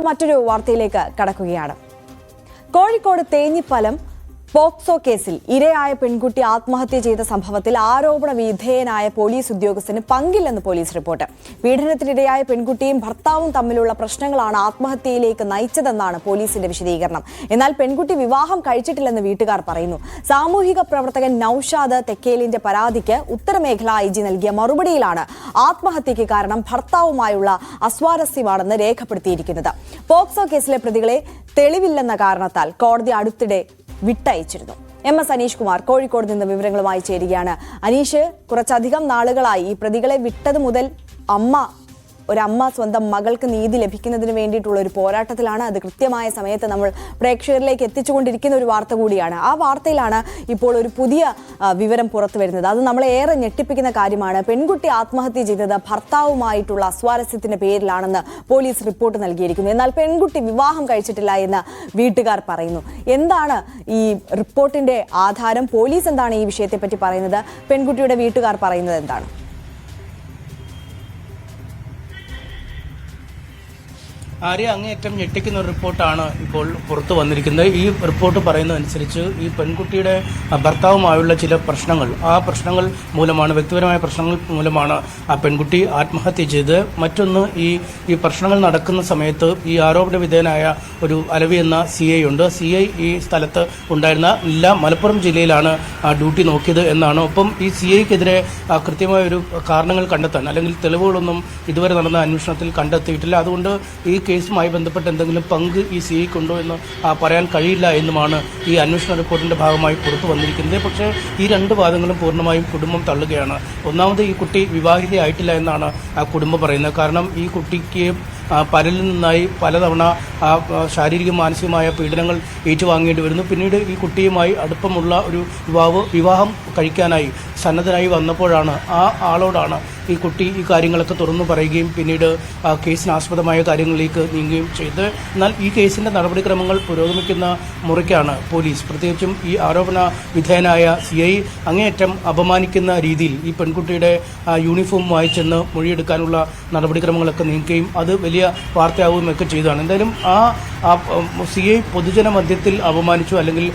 മറ്റൊരു വാർത്തയിലേക്ക് കടക്കുകയാണ്. കോഴിക്കോട് തേഞ്ഞിപ്പലം പോക്സോ കേസിൽ ഇരയായ പെൺകുട്ടി ആത്മഹത്യ ചെയ്ത സംഭവത്തിൽ ആരോപണ വിധേയനായ പോലീസ് ഉദ്യോഗസ്ഥന് പങ്കില്ലെന്ന് പോലീസ് റിപ്പോർട്ട്. പീഡനത്തിനിരയായ പെൺകുട്ടിയും ഭർത്താവും തമ്മിലുള്ള പ്രശ്നങ്ങളാണ് ആത്മഹത്യയിലേക്ക് നയിച്ചതെന്നാണ് പോലീസിന്റെ വിശദീകരണം. എന്നാൽ പെൺകുട്ടി വിവാഹം കഴിച്ചിട്ടില്ലെന്ന് വീട്ടുകാർ പറയുന്നു. സാമൂഹിക പ്രവർത്തകൻ നൌഷാദ് തെക്കേലിന്റെ പരാതിക്ക് ഉത്തരമേഖല ഐ ജി നൽകിയ മറുപടിയിലാണ് ആത്മഹത്യയ്ക്ക് കാരണം ഭർത്താവുമായുള്ള അസ്വാരസ്യമാണെന്ന് രേഖപ്പെടുത്തിയിരിക്കുന്നത്. പോക്സോ കേസിലെ പ്രതികളെ തെളിവില്ലെന്ന കാരണത്താൽ കോടതി അടുത്തിടെ വിട്ടയച്ചിരുന്നു. എം എസ് അനീഷ് കുമാർ കോഴിക്കോട് നിന്ന് വിവരങ്ങളുമായി ചേരുകയാണ്. അനീഷ് കുറച്ചധികം നാളുകളായി ഈ പ്രതികളെ വിട്ടത് മുതൽ അമ്മ ഒരമ്മ സ്വന്തം മകൾക്ക് നീതി ലഭിക്കുന്നതിന് വേണ്ടിയിട്ടുള്ള ഒരു പോരാട്ടത്തിലാണ് അത് കൃത്യമായ സമയത്ത് നമ്മൾ പ്രേക്ഷകരിലേക്ക് എത്തിച്ചുകൊണ്ടിരിക്കുന്ന ഒരു വാർത്ത കൂടിയാണ്. ആ വാർത്തയിലാണ് ഇപ്പോൾ ഒരു പുതിയ വിവരം പുറത്തു വരുന്നത്. അത് നമ്മളെ ഏറെ ഞെട്ടിപ്പിക്കുന്ന കാര്യമാണ്. പെൺകുട്ടി ആത്മഹത്യ ചെയ്തത് ഭർത്താവുമായിട്ടുള്ള അസ്വാരസ്യത്തിന്റെ പേരിലാണെന്ന് പോലീസ് റിപ്പോർട്ട് നൽകിയിരിക്കുന്നു. എന്നാൽ പെൺകുട്ടി വിവാഹം കഴിച്ചിട്ടില്ല എന്ന് വീട്ടുകാർ പറയുന്നു. എന്താണ് ഈ റിപ്പോർട്ടിന്റെ ആധാരം? പോലീസ് എന്താണ് ഈ വിഷയത്തെപ്പറ്റി പറയുന്നത്? പെൺകുട്ടിയുടെ വീട്ടുകാർ പറയുന്നത് എന്താണ്? ആര്യ അങ്ങേയറ്റം ഞെട്ടിക്കുന്ന ഒരു റിപ്പോർട്ടാണ് ഇപ്പോൾ പുറത്തു വന്നിരിക്കുന്നത്. ഈ റിപ്പോർട്ട് പറയുന്നതനുസരിച്ച് ഈ പെൺകുട്ടിയുടെ ഭർത്താവുമായുള്ള ചില പ്രശ്നങ്ങൾ ആ പ്രശ്നങ്ങൾ മൂലമാണ് വ്യക്തിപരമായ പ്രശ്നങ്ങൾ മൂലമാണ് ആ പെൺകുട്ടി ആത്മഹത്യ ചെയ്ത് മറ്റൊന്ന് ഈ ഈ പ്രശ്നങ്ങൾ നടക്കുന്ന സമയത്ത് ഈ ആരോപണ വിധേയനായ ഒരു അലവി എന്ന സി ഐ ഉണ്ട്. സി ഐ ഈ സ്ഥലത്ത് ഉണ്ടായിരുന്ന എല്ലാ മലപ്പുറം ജില്ലയിലാണ് ആ ഡ്യൂട്ടി നോക്കിയത് എന്നാണ്. ഒപ്പം ഈ സി ഐക്കെതിരെ കൃത്യമായ ഒരു കാരണങ്ങൾ കണ്ടെത്താൻ അല്ലെങ്കിൽ തെളിവുകളൊന്നും ഇതുവരെ നടന്ന അന്വേഷണത്തിൽ കണ്ടെത്തിയിട്ടില്ല. അതുകൊണ്ട് ഈ കേസുമായി ബന്ധപ്പെട്ട് എന്തെങ്കിലും പങ്ക് ഈ സി ഐക്കുണ്ടോ എന്ന് പറയാൻ കഴിയില്ല എന്നുമാണ് ഈ അന്വേഷണ റിപ്പോർട്ടിന്റെ ഭാഗമായി പുറത്തു വന്നിരിക്കുന്നത്. പക്ഷേ ഈ രണ്ട് വാദങ്ങളും പൂർണമായും കുടുംബം തള്ളുകയാണ്. ഒന്നാമത് ഈ കുട്ടി വിവാഹിതയായിട്ടില്ല എന്നാണ് ആ കുടുംബം പറയുന്നത്. കാരണം ഈ കുട്ടിക്ക് പലരിൽ നിന്നായി പലതവണ ശാരീരിക മാനസികമായ പീഡനങ്ങൾ ഏറ്റുവാങ്ങേണ്ടി വരുന്നു. പിന്നീട് ഈ കുട്ടിയുമായി അടുപ്പമുള്ള ഒരു യുവാവ് വിവാഹം കഴിക്കാനായി സന്നദ്ധനായി വന്നപ്പോഴാണ് ആ ആളോടാണ് ഈ കുട്ടി ഈ കാര്യങ്ങളൊക്കെ തുറന്നു പറയുകയും പിന്നീട് കേസിനാസ്പദമായ കാര്യങ്ങളിലേക്ക് നീങ്ങുകയും ചെയ്ത് എന്നാൽ ഈ കേസിന്റെ നടപടിക്രമങ്ങൾ പുരോഗമിക്കുന്ന മുറയ്ക്കാണ് പോലീസ്. പ്രത്യേകിച്ചും ഈ ആരോപണ വിധേയനായ സി ഐ അങ്ങേയറ്റം അപമാനിക്കുന്ന രീതിയിൽ ഈ പെൺകുട്ടിയുടെ യൂണിഫോം യൂണിഫോമുമായി ചെന്ന് മൊഴിയെടുക്കാനുള്ള നടപടിക്രമങ്ങളൊക്കെ നീങ്ങുകയും അത് വലിയ വാർത്തയാവുകയും ഒക്കെ ചെയ്തതാണ്. എന്തായാലും ആ സി ഐ പൊതുജന മധ്യത്തിൽ അപമാനിച്ചു അല്ലെങ്കിൽ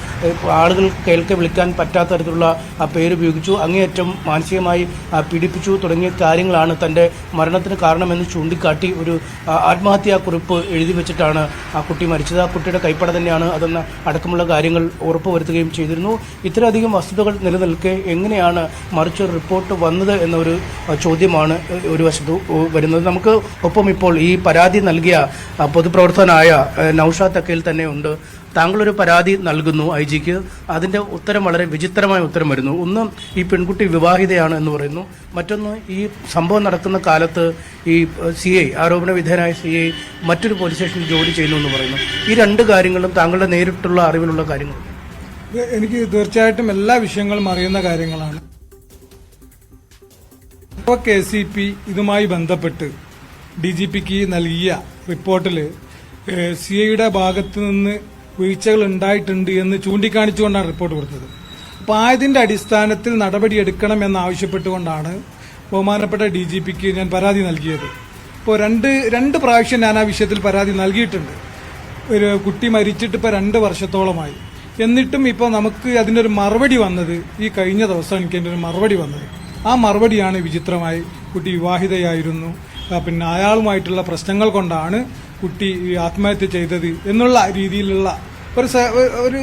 ആളുകൾ കേൾക്കെ വിളിക്കാൻ പറ്റാത്ത തരത്തിലുള്ള ആ പേര് ഉപയോഗിച്ചു. അങ്ങേയറ്റം മാനസികമായി പീഡിപ്പിച്ചു തുടങ്ങിയ കാര്യങ്ങളാണ് തന്റെ മരണത്തിന് കാരണമെന്ന് ചൂണ്ടിക്കാട്ടി ഒരു ആ, ആത്മഹത്യാ കുറിപ്പ് എഴുതി വെച്ചിട്ടാണ് ആ കുട്ടി മരിച്ചത്. ആ കുട്ടിയുടെ കൈപ്പട തന്നെയാണ് അതെന്ന അടക്കമുള്ള കാര്യങ്ങൾ ഉറപ്പുവരുത്തുകയും ചെയ്തിരുന്നു. ഇത്രയധികം വസ്തുതകൾ നിലനിൽക്കെ എങ്ങനെയാണ് മറിച്ചൊരു റിപ്പോർട്ട് വന്നത് എന്നൊരു ചോദ്യമാണ് ഒരു വശത്ത് വരുന്നത്. നമുക്ക് ഒപ്പം ഇപ്പോൾ ഈ പരാതി നൽകിയ പൊതുപ്രവർത്തകനായ നൌഷാദ് തക്കയിൽ തന്നെ ഉണ്ട്. താങ്കളൊരു പരാതി നൽകുന്നു ഐ ജിക്ക്. അതിന്റെ ഉത്തരം വളരെ വിചിത്രമായ ഉത്തരം വരുന്നു. ഒന്ന് ഈ പെൺകുട്ടി വിവാഹിതയാണ് എന്ന് പറയുന്നു. മറ്റൊന്ന് ഈ സംഭവം നടക്കുന്ന കാലത്ത് ഈ സി ഐ ആരോപണ വിധേയനായ സി ഐ മറ്റൊരു പോലീസ് സ്റ്റേഷനിൽ ജോലി ചെയ്യുന്നു എന്ന് പറയുന്നു. ഈ രണ്ട് കാര്യങ്ങളും താങ്കളുടെ നേരിട്ടുള്ള അറിവിലുള്ള കാര്യങ്ങൾ. എനിക്ക് തീർച്ചയായിട്ടും എല്ലാ വിഷയങ്ങളും അറിയുന്ന കാര്യങ്ങളാണ്. കെ സി പി ഇതുമായി ബന്ധപ്പെട്ട് ഡി ജി പിക്ക് നൽകിയ റിപ്പോർട്ടിൽ സി ഐയുടെ ഭാഗത്ത് നിന്ന് വീഴ്ചകൾ ഉണ്ടായിട്ടുണ്ട് എന്ന് ചൂണ്ടിക്കാണിച്ചുകൊണ്ടാണ് റിപ്പോർട്ട് കൊടുത്തത്. അപ്പോൾ ആയതിന്റെ അടിസ്ഥാനത്തിൽ നടപടിയെടുക്കണം എന്നാവശ്യപ്പെട്ടുകൊണ്ടാണ് ബഹുമാനപ്പെട്ട ഡി ജി പിക്ക് ഞാൻ പരാതി നൽകിയത്. ഇപ്പോൾ രണ്ട് രണ്ട് പ്രാവശ്യം ഞാൻ ആ വിഷയത്തിൽ പരാതി നൽകിയിട്ടുണ്ട്. ഒരു കുട്ടി മരിച്ചിട്ട് ഇപ്പോൾ രണ്ട് വർഷത്തോളമായി. എന്നിട്ടും ഇപ്പോൾ നമുക്ക് അതിന്റെ ഒരു മറുപടി വന്നത് ഈ കഴിഞ്ഞ ദിവസം എനിക്ക് അതിന്റെ ഒരു മറുപടി വന്നത്. ആ മറുപടിയാണ് വിചിത്രമായി കുട്ടി വിവാഹിതയായിരുന്നു. പിന്നെ അയാളുമായിട്ടുള്ള പ്രശ്നങ്ങൾ കൊണ്ടാണ് കുട്ടി ആത്മഹത്യ ചെയ്തത് എന്നുള്ള രീതിയിലുള്ള ഒരു ഒരു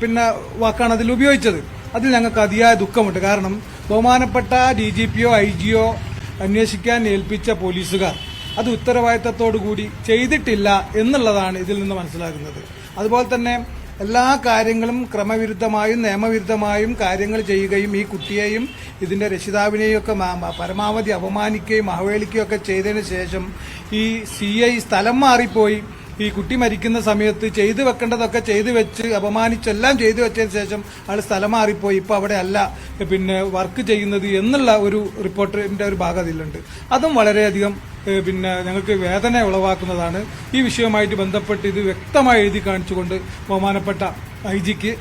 പിന്നെ വാക്കാണ് അതിൽ ഉപയോഗിച്ചത്. അതിൽ ഞങ്ങൾക്ക് അതിയായ ദുഃഖമുണ്ട്. കാരണം ബഹുമാനപ്പെട്ട ഡി ജി പിയോ ഐ ജിയോ അന്വേഷിക്കാൻ ഏൽപ്പിച്ച പോലീസുകാർ അത് ഉത്തരവാദിത്തത്തോടു കൂടി ചെയ്തിട്ടില്ല എന്നുള്ളതാണ് ഇതിൽ നിന്ന് മനസ്സിലാകുന്നത്. അതുപോലെ തന്നെ എല്ലാ കാര്യങ്ങളും ക്രമവിരുദ്ധമായും നിയമവിരുദ്ധമായും കാര്യങ്ങൾ ചെയ്യുകയും ഈ കുട്ടിയെയും ഇതിന്റെ രക്ഷിതാവിനെയും ഒക്കെ പരമാവധി അപമാനിക്കുകയും അവഹേളിക്കുകയും ഒക്കെ ചെയ്തതിന് ശേഷം ഈ സി ഐ സ്ഥലം മാറിപ്പോയി. ഈ കുട്ടി മരിക്കുന്ന സമയത്ത് ചെയ്തു വെക്കേണ്ടതൊക്കെ ചെയ്തു വെച്ച് അപമാനിച്ചെല്ലാം ചെയ്തു വെച്ചതിന് ശേഷം ആൾ സ്ഥലം മാറിപ്പോയി. ഇപ്പൊ അവിടെ അല്ല. പിന്നെ വർക്ക് ചെയ്യുന്നത് എന്നുള്ള ഒരു റിപ്പോർട്ടിന്റെ ഒരു ഭാഗം അതിലുണ്ട്. അതും വളരെയധികം പിന്നെ ഞങ്ങൾക്ക് വേദന ഉളവാക്കുന്നതാണ്. ഈ വിഷയവുമായിട്ട് ബന്ധപ്പെട്ട് ഇത് വ്യക്തമായി എഴുതി കാണിച്ചുകൊണ്ട് ബഹുമാനപ്പെട്ട ഐ ജിക്ക്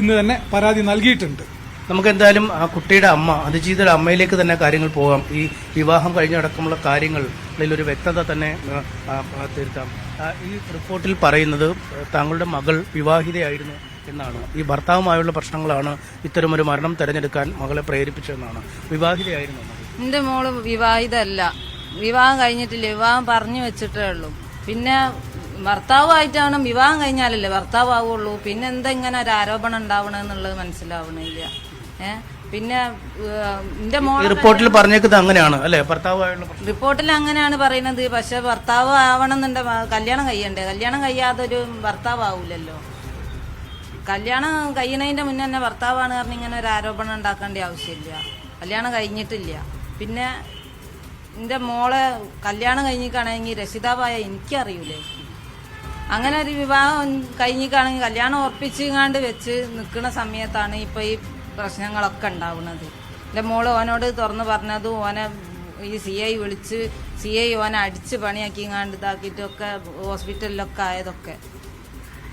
ഇന്ന് തന്നെ പരാതി നൽകിയിട്ടുണ്ട്. നമുക്ക് എന്തായാലും ആ കുട്ടിയുടെ അമ്മ അതിജീവിതയുടെ അമ്മയിലേക്ക് തന്നെ കാര്യങ്ങൾ പോകാം ഈ വിവാഹം കഴിഞ്ഞടക്കമുള്ള കാര്യങ്ങളിൽ ഒരു വ്യക്തത തന്നെ ആ, ഈ റിപ്പോർട്ടിൽ പറയുന്നത് താങ്കളുടെ മകൾ വിവാഹിതയായിരുന്നു എന്നാണ്. ഈ ഭർത്താവുമായുള്ള പ്രശ്നങ്ങളാണ് ഇത്തരമൊരു മരണം തെരഞ്ഞെടുക്കാൻ മകളെ പ്രേരിപ്പിച്ചതെന്നാണ്. വിവാഹിതയായിരുന്നു എന്റെ മോൾ വിവാഹിതല്ല. വിവാഹം കഴിഞ്ഞിട്ടില്ല. വിവാഹം പറഞ്ഞു വെച്ചിട്ടേ ഉള്ളൂ. പിന്നെ ഭർത്താവായിട്ടാണ് വിവാഹം കഴിഞ്ഞാലല്ലേ ഭർത്താവ് ആവുള്ളൂ പിന്നെ എന്താ ഇങ്ങനെ ഒരു ആരോപണം ഉണ്ടാവണെന്നുള്ളത് മനസ്സിലാവണില്ല. ഏ? പിന്നെ എന്റെ മോൾ റിപ്പോർട്ടിൽ പറഞ്ഞേക്കുന്നത് അങ്ങനെയാണ് അല്ലെ? ഭർത്താവുമായുള്ള റിപ്പോർട്ടിൽ അങ്ങനെയാണ് പറയുന്നത്. പക്ഷെ ഭർത്താവ് ആവണമെന്നുണ്ട് കല്യാണം കഴിയണ്ടേ? കല്യാണം കഴിയാതെ ഒരു ഭർത്താവ് ആവൂലല്ലോ. കല്യാണം കഴിയണതിന്റെ മുന്നേ തന്നെ ഭർത്താവാണ് പറഞ്ഞ് ഇങ്ങനെ ഒരു ആരോപണം ഉണ്ടാക്കേണ്ട ആവശ്യമില്ല. കല്യാണം കഴിഞ്ഞിട്ടില്ല. പിന്നെ എന്റെ മോളെ കല്യാണം കഴിഞ്ഞിക്കാണെങ്കിൽ രക്ഷിതാവായ എനിക്കറിയൂലേ. അങ്ങനെ ഒരു വിവാഹം കഴിഞ്ഞിക്കാണെങ്കിൽ കല്യാണം ഉറപ്പിച്ചുകാണ്ട് വെച്ച് നിൽക്കുന്ന സമയത്താണ് ഇപ്പൊ ഈ പ്രശ്നങ്ങളൊക്കെ ഉണ്ടാവുന്നത്. എന്റെ മോൾ ഓനോട് തുറന്ന് പറഞ്ഞത് ഓനെ ഈ സി ഐ വിളിച്ച് സി ഐ ഓനെ അടിച്ച് പണിയാക്കിങ്ങാണ്ട് ഇതാക്കിയിട്ടൊക്കെ ഹോസ്പിറ്റലിലൊക്കെ ആയതൊക്കെ.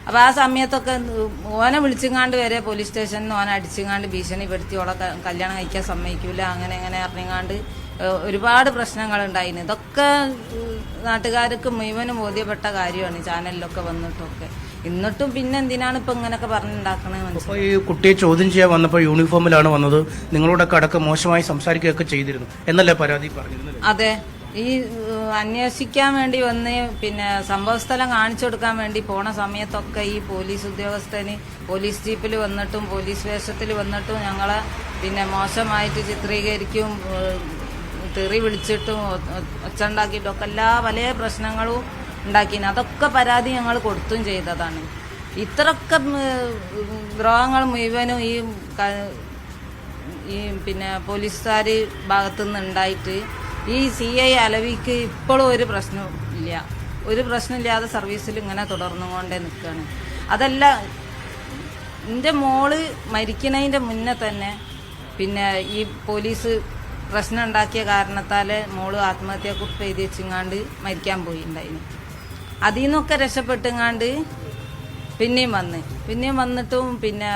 അപ്പോൾ ആ സമയത്തൊക്കെ ഓനെ വിളിച്ചിങ്ങാണ്ട് വരെ പോലീസ് സ്റ്റേഷനിൽ നിന്ന് ഓനെ അടിച്ചിങ്ങാണ്ട് ഭീഷണിപ്പെടുത്തി ഓളെ കല്യാണം കഴിക്കാൻ സമ്മതിക്കൂല അങ്ങനെ അങ്ങനെ അറിഞ്ഞങ്ങാണ്ട് ഒരുപാട് പ്രശ്നങ്ങളുണ്ടായിരുന്നു ഇതൊക്കെ നാട്ടുകാർക്ക് മുഴുവനും ബോധ്യപ്പെട്ട കാര്യമാണ് ചാനലിലൊക്കെ വന്നിട്ടൊക്കെ. എന്നിട്ടും പിന്നെ എന്തിനാണ് ഇപ്പൊ ഇങ്ങനൊക്കെ പറഞ്ഞുണ്ടാക്കണത് ഈ കുട്ടിയെ ചോദ്യം ചെയ്യാൻ വന്നപ്പോൾ യൂണിഫോമിലാണ് വന്നത്. നിങ്ങളോടൊക്കെ അടക്കം മോശമായി സംസാരിക്കുകയൊക്കെ ചെയ്തിരുന്നു. എന്നല്ലേ പരാതി പറഞ്ഞിരുന്നത്? അതെ. ഈ അന്വേഷിക്കാൻ വേണ്ടി വന്ന് പിന്നെ സംഭവസ്ഥലം കാണിച്ചു കൊടുക്കാൻ വേണ്ടി പോണ സമയത്തൊക്കെ ഈ പോലീസ് ഉദ്യോഗസ്ഥന് പോലീസ് ജീപ്പിൽ വന്നിട്ടും പോലീസ് വേഷത്തിൽ വന്നിട്ടും ഞങ്ങളെ പിന്നെ മോശമായിട്ട് ചിത്രീകരിക്കും തെറി വിളിച്ചിട്ടും ഒ- ഒ- ഒച്ച ഉണ്ടാക്കിയിട്ടും ഒക്കെ എല്ലാ പല പ്രശ്നങ്ങളും ഉണ്ടാക്കിന്. അതൊക്കെ പരാതി ഞങ്ങൾ കൊടുത്തും ചെയ്തതാണ്. ഇത്രയൊക്കെ ദ്രോഹങ്ങൾ മുഴുവനും ഈ ഈ പിന്നെ പോലീസുകാർ ഭാഗത്തുനിന്ന് ഉണ്ടായിട്ട് ഈ സി ഐ അലവിക്ക് ഇപ്പോഴും ഒരു പ്രശ്നവും ഇല്ല. ഒരു പ്രശ്നമില്ലാതെ സർവീസിൽ ഇങ്ങനെ തുടർന്നു കൊണ്ടേ നിൽക്കുകയാണ് അതല്ല എന്റെ മോൾ മരിക്കണതിന്റെ മുന്നേ തന്നെ പിന്നെ ഈ പോലീസ് പ്രശ്നം ഉണ്ടാക്കിയ കാരണത്താൽ മോൾ ആത്മഹത്യക്കുറിപ്പ് എഴുതി വെച്ചിങ്ങാണ്ട് മരിക്കാൻ പോയിണ്ടായിരുന്നു അതിൽ നിന്നൊക്കെ രക്ഷപ്പെട്ടുങ്ങാണ്ട് പിന്നെയും വന്ന്. പിന്നെയും വന്നിട്ടും പിന്നെ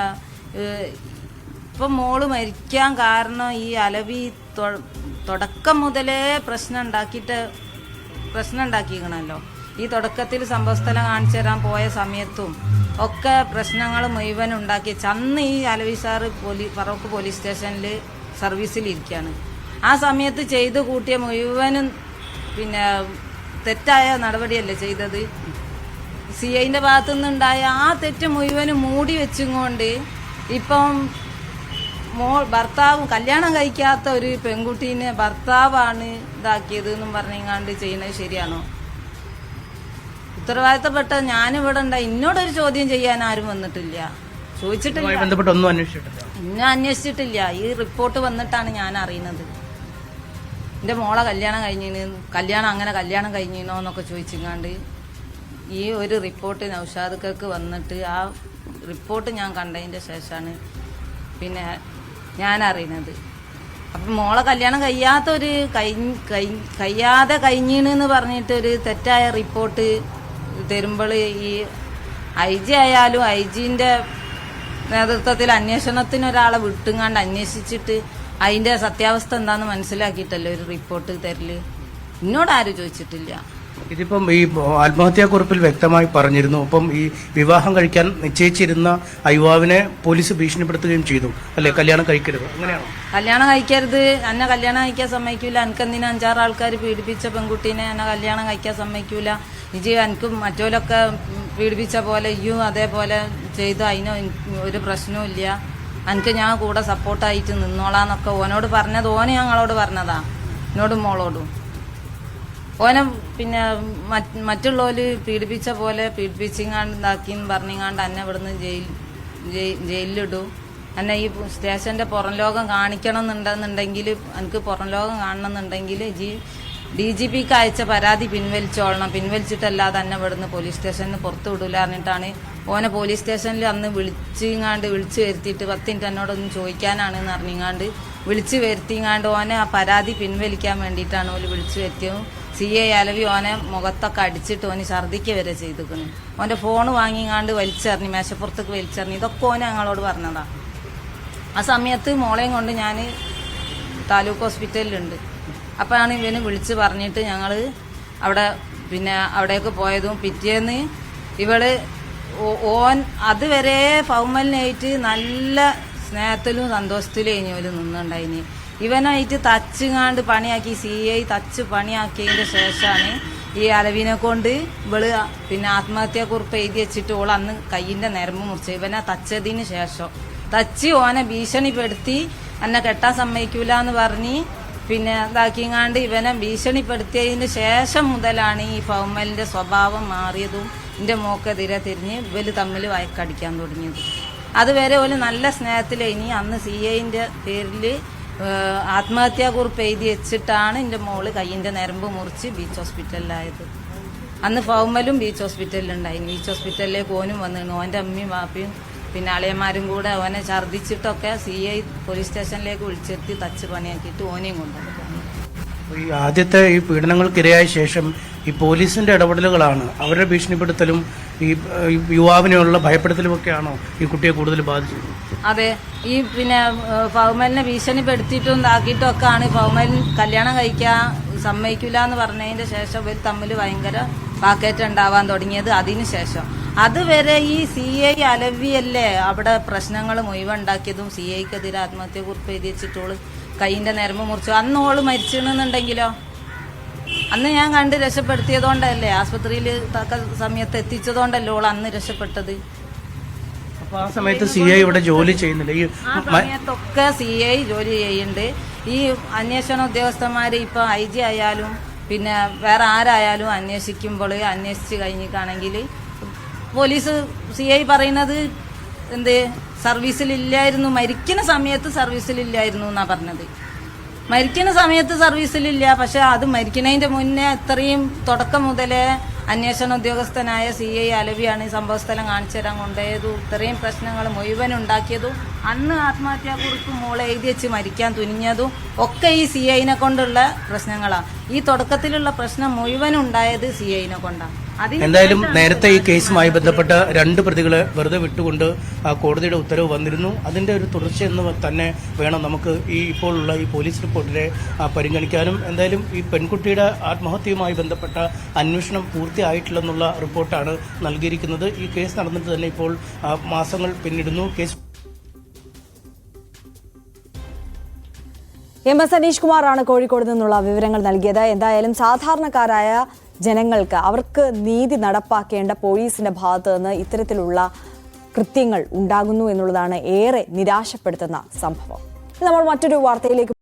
ഇപ്പം മോൾ മരിക്കാൻ കാരണം ഈ അലവി തുടക്കം മുതലേ പ്രശ്നം ഉണ്ടാക്കിയിട്ട് പ്രശ്നം ഉണ്ടാക്കിക്കണല്ലോ ഈ തുടക്കത്തിൽ സംഭവസ്ഥലം കാണിച്ചു തരാൻ പോയ സമയത്തും ഒക്കെ പ്രശ്നങ്ങൾ മുഴുവൻ ഉണ്ടാക്കി. ചന്ന് ഈ അലവി സാറ് പോലീ പറവക്ക് പോലീസ് സ്റ്റേഷനിൽ സർവീസിലിരിക്കുകയാണ് ആ സമയത്ത് ചെയ്തു കൂട്ടിയ മുഴുവനും പിന്നെ തെറ്റായ നടപടിയല്ലേ ചെയ്തത്? സി ഐന്റെ ഭാഗത്തു നിന്നുണ്ടായ ആ തെറ്റ് മുഴുവനും മൂടി വെച്ചും കൊണ്ട് ഇപ്പം മോൾ ഭർത്താവ് കല്യാണം കഴിക്കാത്ത ഒരു പെൺകുട്ടീനെ ഭർത്താവാണ് ഇതാക്കിയത് എന്നും പറഞ്ഞാണ്ട് ചെയ്യുന്നത് ശരിയാണോ? ഉത്തരവാദിത്തപ്പെട്ട ഞാനിവിടെ ഉണ്ടായി. എന്നോടൊരു ചോദ്യം ചെയ്യാൻ ആരും വന്നിട്ടില്ല. ചോദിച്ചിട്ടില്ല. ഇന്നും എന്നെ അന്വേഷിച്ചിട്ടില്ല. ഈ റിപ്പോർട്ട് വന്നിട്ടാണ് ഞാൻ അറിയുന്നത്. എന്റെ മോളെ കല്യാണം കഴിഞ്ഞിന് കല്യാണം അങ്ങനെ കല്യാണം കഴിഞ്ഞിനോ എന്നൊക്കെ ചോദിച്ചിങ്ങാണ്ട് ഈ ഒരു റിപ്പോർട്ട് നൗഷാദുക്കൾക്ക് വന്നിട്ട് ആ റിപ്പോർട്ട് ഞാൻ കണ്ടതിന്റെ ശേഷമാണ് പിന്നെ ഞാൻ അറിയുന്നത്. അപ്പം മോളെ കല്യാണം കഴിയാത്തൊരു കഴിയാതെ കഴിഞ്ഞീണെന്ന് പറഞ്ഞിട്ട് ഒരു തെറ്റായ റിപ്പോർട്ട് തരുമ്പോൾ ഈ ഐ ജി ആയാലും ഐ ജിന്റെ നേതൃത്വത്തിൽ അന്വേഷണത്തിന് ഒരാളെ വിട്ടുങ്ങാണ്ട് അന്വേഷിച്ചിട്ട് അതിന്റെ സത്യാവസ്ഥ എന്താന്ന് മനസ്സിലാക്കിയിട്ടല്ലേ ഒരു റിപ്പോർട്ട് തരൽ? എന്നോട് ആരും ചോദിച്ചിട്ടില്ല. ഇതിപ്പം ഈ ആത്മഹത്യാക്കുറിപ്പിൽ വ്യക്തമായി പറഞ്ഞിരുന്നു. അപ്പം ഈ വിവാഹം കഴിക്കാൻ നിശ്ചയിച്ചിരുന്ന യുവാവിനെ പോലീസ് ഭീഷണിപ്പെടുത്തുകയും ചെയ്തു. അല്ലെ? കല്യാണം കഴിക്കരുത്. അങ്ങനെയാണോ? കല്യാണം കഴിക്കരുത്. എന്നെ കല്യാണം കഴിക്കാൻ സമ്മതിക്കൂല. എനിക്കെന്തിനാ അഞ്ചാറ് ആൾക്കാർ പീഡിപ്പിച്ച പെൺകുട്ടീനെ എന്നെ കല്യാണം കഴിക്കാൻ സമ്മതിക്കൂല? ഇജി എനിക്കും മറ്റോലൊക്കെ പീഡിപ്പിച്ച പോലെ ഇയ്യും അതേപോലെ ചെയ്തു. അതിന് ഒരു പ്രശ്നവും ഇല്ല എനിക്ക് ഞാൻ കൂടെ സപ്പോർട്ടായിട്ട് നിന്നോളാന്നൊക്കെ ഓനോട് പറഞ്ഞത് ഓനെ ഞങ്ങളോട് പറഞ്ഞതാ. എന്നോടും മോളോടും. ഓനെ പിന്നെ മറ്റുള്ളവർ പീഡിപ്പിച്ച പോലെ പീഡിപ്പിച്ചിങ്ങാണ്ട് ഇതാക്കിന്ന് പറഞ്ഞിങ്ങാണ്ട് എന്നെ ഇവിടുന്ന് ജയിൽ ജയി- ജയിലിലിടും. എന്നെ ഈ സ്റ്റേഷന്റെ പുറം ലോകം കാണിക്കണം എന്നുണ്ടെന്നുണ്ടെങ്കിൽ എനിക്ക് പുറം ലോകം കാണണം എന്നുണ്ടെങ്കിൽ ജി ഡി ജി പിക്ക് അയച്ച പരാതി പിൻവലിച്ചോളണം. പിൻവലിച്ചിട്ടല്ലാതെ എന്നെ ഇവിടുന്ന് പോലീസ് സ്റ്റേഷനിൽ പുറത്തു വിടൂല പറഞ്ഞിട്ടാണ് ഓനെ പോലീസ് സ്റ്റേഷനിൽ അന്ന് വിളിച്ചിങ്ങാണ്ട് വിളിച്ചു വരുത്തിയിട്ട് പത്ത് മിനിറ്റ് എന്നോടൊന്ന് ചോദിക്കാനാണെന്ന് അറിഞ്ഞിങ്ങാണ്ട് വിളിച്ചു വരുത്തിങ്ങാണ്ട് ഓനെ ആ പരാതി പിൻവലിക്കാൻ വേണ്ടിയിട്ടാണ് ഓൽ വിളിച്ചു വരുത്തിയത്. സി എ അലവി ഓനെ മുഖത്തൊക്കെ അടിച്ചിട്ട് ഓന് ഛർദിക്കുക വരെ ചെയ്തിരിക്കുന്നു. ഓന്റെ ഫോൺ വാങ്ങിങ്ങാണ്ട് വലിച്ചെറിഞ്ഞ് മേശപ്പുറത്തേക്ക് വലിച്ചെറിഞ്ഞ് ഇതൊക്കെ ഓനെ ഞങ്ങളോട് പറഞ്ഞതാ. ആ സമയത്ത് മോളെയും കൊണ്ട് ഞാൻ താലൂക്ക് ഹോസ്പിറ്റലിലുണ്ട്. അപ്പോഴാണ് ഇവന് വിളിച്ച് പറഞ്ഞിട്ട് ഞങ്ങൾ അവിടെ പിന്നെ അവിടേക്ക് പോയതും പിറ്റേന്ന് ഇവൾ ഓൻ അതുവരെ ഫൗമലിനായിട്ട് നല്ല സ്നേഹത്തിലും സന്തോഷത്തിലും ഇനി ഒരു നിന്നുണ്ടായിന്. ഇവനായിട്ട് തച്ചുങ്ങാണ്ട് പണിയാക്കി സി ഐ തച്ച് പണിയാക്കിയതിന്റെ ശേഷമാണ് ഈ അലവിനെ കൊണ്ട് ഇവൾ പിന്നെ ആത്മഹത്യാക്കുറിപ്പ് എഴുതി വെച്ചിട്ട് ഓൾ അന്ന് കയ്യിന്റെ നരമ്പ് മുറിച്ചു ഇവനെ തച്ചതിന് ശേഷം. തച്ച് ഓനെ ഭീഷണിപ്പെടുത്തി എന്നെ കെട്ടാൻ സമ്മതിക്കൂല എന്ന് പറഞ്ഞ് പിന്നെ ഇതാക്കിങ്ങാണ്ട് ഇവനെ ഭീഷണിപ്പെടുത്തിയതിന് ശേഷം മുതലാണ് ഈ ഫൗമലിന്റെ സ്വഭാവം മാറിയതും എന്റെ മോക്കെതിരെ തിരിഞ്ഞ് ഇവർ തമ്മിൽ വയക്കടിക്കാൻ തുടങ്ങിയത്. അതുവരെ ഒരു നല്ല സ്നേഹത്തിലേനി അന്ന് സി ഐന്റെ പേരിൽ ആത്മഹത്യാക്കുറിപ്പ് എഴുതി വെച്ചിട്ടാണ് എന്റെ മോൾ കയ്യിന്റെ നരമ്പ് മുറിച്ച് ബീച്ച് ഹോസ്പിറ്റലിലായത്. അന്ന് ഫൗമലും ബീച്ച് ഹോസ്പിറ്റലിലുണ്ടായിരുന്നു. ബീച്ച് ഹോസ്പിറ്റലിലേക്ക് ഓനും വന്നിരുന്നു. ഓന്റെ അമ്മയും വാപ്പയും പിന്നെ അളിയന്മാരും കൂടെ ഓനെ ഛർദ്ദിച്ചിട്ടൊക്കെ സി ഐ പോലീസ് സ്റ്റേഷനിലേക്ക് വിളിച്ചെത്തി തച്ച് പണിയാക്കിയിട്ട് ഓനെയും കൊണ്ടുപോയി ഈ ആദ്യത്തെ ഈ പീഡനങ്ങൾക്കിരയായ ശേഷം ഈ പോലീസിന്റെ ഇടപെടലുകളാണ് അവരുടെ ഭീഷണിപ്പെടുത്തലും ഈ യുവാവിനെയുള്ള ഭയപ്പെടുത്തലും ഒക്കെയാണോ ഈ കുട്ടിയെ കൂടുതൽ ബാധിച്ചത്? അതെ ഈ പിന്നെ പൗമലിനെ ഭീഷണിപ്പെടുത്തിയിട്ടും ഇതാക്കിയിട്ടും ഒക്കെ ആണ് ഫൗമൽ കല്യാണം കഴിക്കാൻ സമ്മതിക്കില്ല എന്ന് പറഞ്ഞതിന്റെ ശേഷം ഇവർ തമ്മിൽ ഭയങ്കര പാക്കേറ്റ് ഉണ്ടാവാൻ തുടങ്ങിയത് അതിന് ശേഷം. അതുവരെ ഈ സി ഐ അലവിയല്ലേ അവിടെ പ്രശ്നങ്ങൾ മുഴുവുണ്ടാക്കിയതും സി ഐക്കെതിരെ ആത്മഹത്യ കുറിപ്പ് എഴുതി വെച്ചിട്ടോൾ കൈയിന്റെ നരമ്പ് മുറിച്ചു. അന്ന് ഓൾ മരിച്ചിരുന്നുണ്ടെങ്കിലോ? അന്ന് ഞാൻ കണ്ട് രക്ഷപ്പെടുത്തിയതുകൊണ്ടല്ലേ? ആസ്പത്രിയിൽ തക്ക സമയത്ത് എത്തിച്ചതുകൊണ്ടല്ലേ ഓൾ അന്ന് രക്ഷപ്പെട്ടത്? അപ്പൊ ആ സമയത്ത് സി ഐ ഇവിടെ ജോലി ചെയ്യുന്നില്ല. ഈ സമയത്തൊക്കെ സി ഐ ജോലി ചെയ്യുന്നുണ്ട്. ഈ അന്വേഷണ ഉദ്യോഗസ്ഥന്മാർ ഇപ്പൊ ഐ ജി ആയാലും പിന്നെ വേറെ ആരായാലും അന്വേഷിക്കുമ്പോൾ അന്വേഷിച്ച് കഴിഞ്ഞിട്ടാണെങ്കിൽ പോലീസ് സി ഐ പറയുന്നത് എന്ത്? സർവീസിലില്ലായിരുന്നു. മരിക്കുന്ന സമയത്ത് സർവീസിലില്ലായിരുന്നു എന്നാ പറഞ്ഞത്. മരിക്കുന്ന സമയത്ത് സർവീസിലില്ല. പക്ഷെ അത് മരിക്കുന്നതിന്റെ മുന്നേ ഇത്രയും തുടക്കം മുതലേ അന്വേഷണ ഉദ്യോഗസ്ഥനായ സി ഐ അലവിയാണ് ഈ സംഭവസ്ഥലം കാണിച്ചു തരാൻ കൊണ്ടുപോയതും. ഇത്രയും പ്രശ്നങ്ങൾ മുഴുവൻ ഉണ്ടാക്കിയതും അന്ന് ആത്മഹത്യാക്കുറിപ്പ് മോളെ എഴുതി വെച്ച് മരിക്കാൻ തുനിഞ്ഞതും ഒക്കെ ഈ സി ഐനെ കൊണ്ടുള്ള പ്രശ്നങ്ങളാണ് ഈ തുടക്കത്തിലുള്ള പ്രശ്നം മുഴുവൻ ഉണ്ടായത് സി ഐനെ കൊണ്ടാണ് എന്തായാലും നേരത്തെ ഈ കേസുമായി ബന്ധപ്പെട്ട രണ്ട് പ്രതികളെ വെറുതെ വിട്ടുകൊണ്ട് ആ കോടതിയുടെ ഉത്തരവ് വന്നിരുന്നു. അതിന്റെ ഒരു തുടർച്ച എന്ന് തന്നെ വേണം നമുക്ക് ഈ ഇപ്പോഴുള്ള ഈ പോലീസ് റിപ്പോർട്ടിനെ പരിഗണിക്കാനും. എന്തായാലും ഈ പെൺകുട്ടിയുടെ ആത്മഹത്യയുമായി ബന്ധപ്പെട്ട അന്വേഷണം പൂർത്തിയായിട്ടില്ലെന്നുള്ള റിപ്പോർട്ടാണ് നൽകിയിരിക്കുന്നത്. ഈ കേസ് നടന്നിട്ട് തന്നെ ഇപ്പോൾ മാസങ്ങൾ പിന്നിടുന്നു. കേസ് എം എസ് അനീഷ് കുമാറാണ് കോഴിക്കോട് നിന്നുള്ള വിവരങ്ങൾ നൽകിയത്. എന്തായാലും സാധാരണക്കാരായ ജനങ്ങൾക്ക് അവർക്ക് നീതി നടപ്പാക്കേണ്ട പോലീസിന്റെ ഭാഗത്ത് നിന്ന് ഇത്തരത്തിലുള്ള കൃത്യങ്ങൾ ഉണ്ടാകുന്നു എന്നുള്ളതാണ് ഏറെ നിരാശപ്പെടുത്തുന്ന സംഭവം. നമ്മൾ മറ്റൊരു വാർത്തയിലേക്ക്